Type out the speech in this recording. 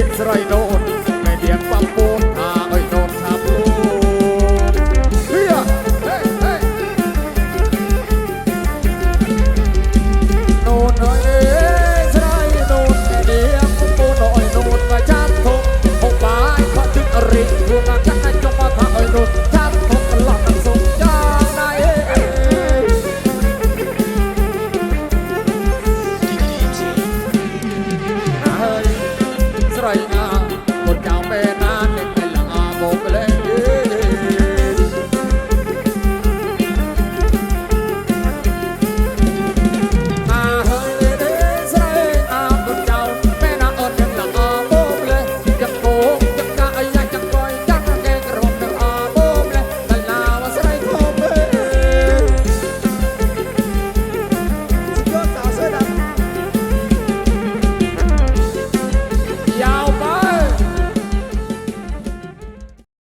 ดินสไรโดนไม่เดียงปั๊งปู ក្រៃណា